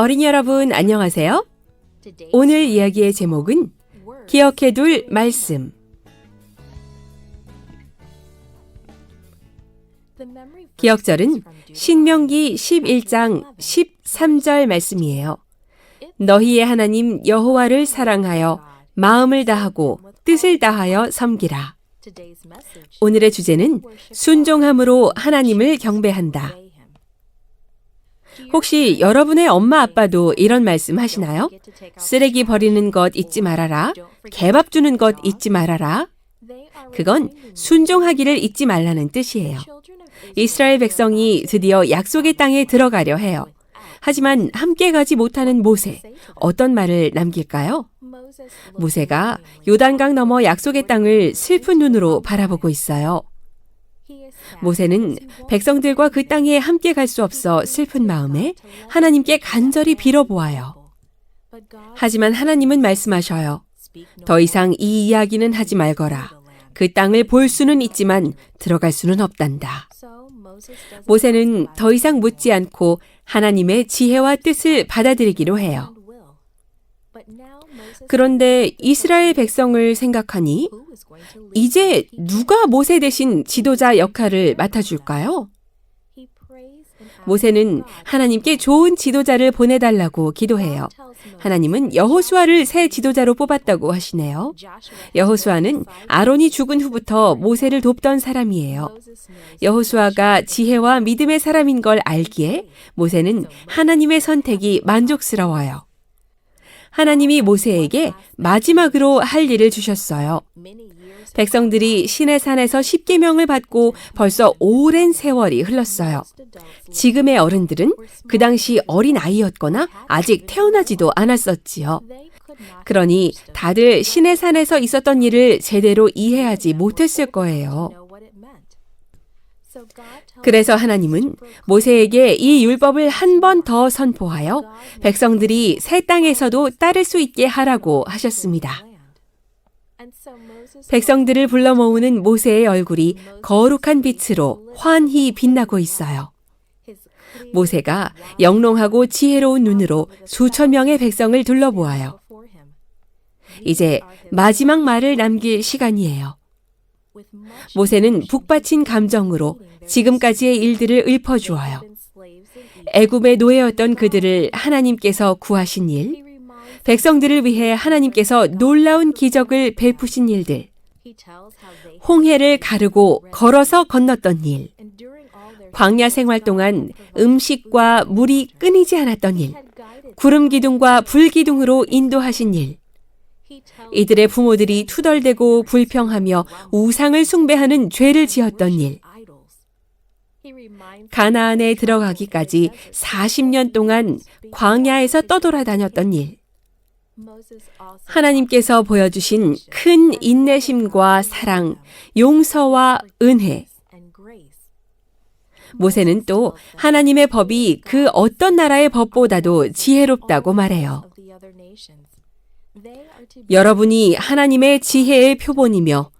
어린이 여러분 안녕하세요. 오늘 이야기의 제목은 기억해둘 말씀. 기억절은 신명기 11장 13절 말씀이에요. 너희의 하나님 여호와를 사랑하여 마음을 다하고 뜻을 다하여 섬기라. 오늘의 주제는 순종함으로 하나님을 경배한다. 혹시 여러분의 엄마 아빠도 이런 말씀 하시나요? 쓰레기 버리는 것 잊지 말아라. 개밥 주는 것 잊지 말아라. 그건 순종하기를 잊지 말라는 뜻이에요. 이스라엘 백성이 드디어 약속의 땅에 들어가려 해요. 하지만 함께 가지 못하는 모세, 어떤 말을 남길까요? 모세가 요단강 너머 약속의 땅을 슬픈 눈으로 바라보고 있어요. 모세는 백성들과 그 땅에 함께 갈 수 없어 슬픈 마음에 하나님께 간절히 빌어보아요. 하지만 하나님은 말씀하셔요. 더 이상 이 이야기는 하지 말거라. 그 땅을 볼 수는 있지만 들어갈 수는 없단다. 모세는 더 이상 묻지 않고 하나님의 지혜와 뜻을 받아들이기로 해요. 그런데 이스라엘 백성을 생각하니 이제 누가 모세 대신 지도자 역할을 맡아줄까요? 모세는 하나님께 좋은 지도자를 보내달라고 기도해요. 하나님은 여호수아를 새 지도자로 뽑았다고 하시네요. 여호수아는 아론이 죽은 후부터 모세를 돕던 사람이에요. 여호수아가 지혜와 믿음의 사람인 걸 알기에 모세는 하나님의 선택이 만족스러워요. 하나님이 모세에게 마지막으로 할 일을 주셨어요. 백성들이 신의 산에서 십계명을 받고 벌써 오랜 세월이 흘렀어요. 지금의 어른들은 그 당시 어린 아이였거나 아직 태어나지도 않았었지요. 그러니 다들 신의 산에서 있었던 일을 제대로 이해하지 못했을 거예요. 그래서 하나님은 모세에게 이 율법을 한 번 더 선포하여 백성들이 새 땅에서도 따를 수 있게 하라고 하셨습니다. 백성들을 불러 모으는 모세의 얼굴이 거룩한 빛으로 환히 빛나고 있어요. 모세가 영롱하고 지혜로운 눈으로 수천 명의 백성을 둘러보아요. 이제 마지막 말을 남길 시간이에요. 모세는 북받친 감정으로 지금까지의 일들을 읊어주어요. 애굽의 노예였던 그들을 하나님께서 구하신 일, 백성들을 위해 하나님께서 놀라운 기적을 베푸신 일들, 홍해를 가르고 걸어서 건넜던 일, 광야 생활 동안 음식과 물이 끊이지 않았던 일, 구름 기둥과 불 기둥으로 인도하신 일, 이들의 부모들이 투덜대고 불평하며 우상을 숭배하는 죄를 지었던 일, 가나안에 들어가기까지 40년 동안 광야에서 떠돌아다녔던 일, 하나님께서 보여주신 큰 인내심과 사랑, 용서와 은혜. 모세는 또 하나님의 법이 그 어떤 나라의 법보다도 지혜롭다고 말해요. 여러분이 하나님의 지혜의 표본이며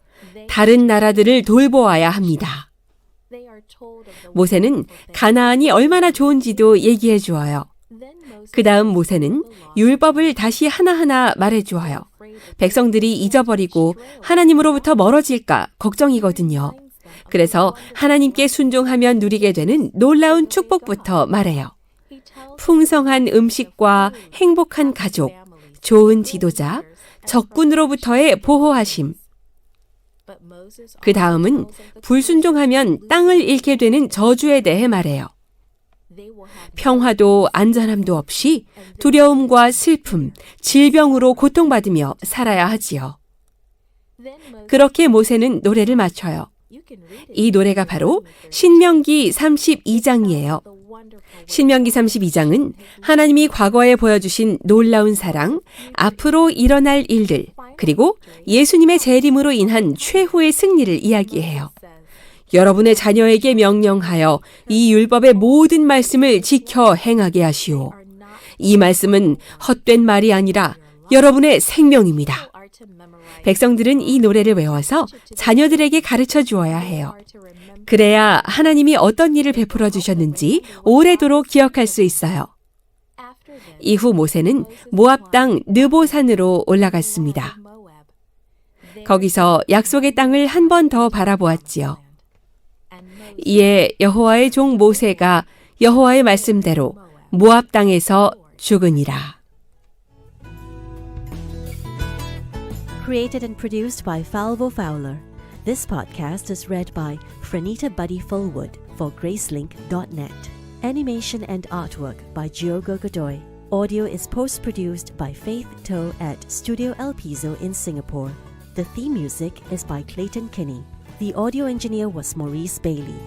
다른 나라들을 돌보아야 합니다. 모세는 가나안이 얼마나 좋은지도 얘기해 주어요. 그 다음 모세는 율법을 다시 하나하나 말해 주어요. 백성들이 잊어버리고 하나님으로부터 멀어질까 걱정이거든요. 그래서 하나님께 순종하면 누리게 되는 놀라운 축복부터 말해요. 풍성한 음식과 행복한 가족, 좋은 지도자, 적군으로부터의 보호하심. 그 다음은 불순종하면 땅을 잃게 되는 저주에 대해 말해요. 평화도 안전함도 없이 두려움과 슬픔, 질병으로 고통받으며 살아야 하지요. 그렇게 모세는 노래를 맞춰요. 이 노래가 바로 신명기 32장이에요. 신명기 32장은 하나님이 과거에 보여주신 놀라운 사랑, 앞으로 일어날 일들, 그리고 예수님의 재림으로 인한 최후의 승리를 이야기해요. 여러분의 자녀에게 명령하여 이 율법의 모든 말씀을 지켜 행하게 하시오. 이 말씀은 헛된 말이 아니라 여러분의 생명입니다. 백성들은 이 노래를 외워서 자녀들에게 가르쳐 주어야 해요. 그래야 하나님이 어떤 일을 베풀어 주셨는지 오래도록 기억할 수 있어요. 이후 모세는 모압 땅 느보산으로 올라갔습니다. 거기서 약속의 땅을 한 번 더 바라보았지요. 이에 여호와의 종 모세가 여호와의 말씀대로 모압 땅에서 죽으니라. Created and produced by Falvo Fowler. This podcast is read by Franita Buddy Fullwood for Gracelink.net. Animation and artwork by Giogo Godoy. Audio is post produced by Faith Toe at Studio El Piso in Singapore. The theme music is by Clayton Kinney. The audio engineer was Maurice Bailey.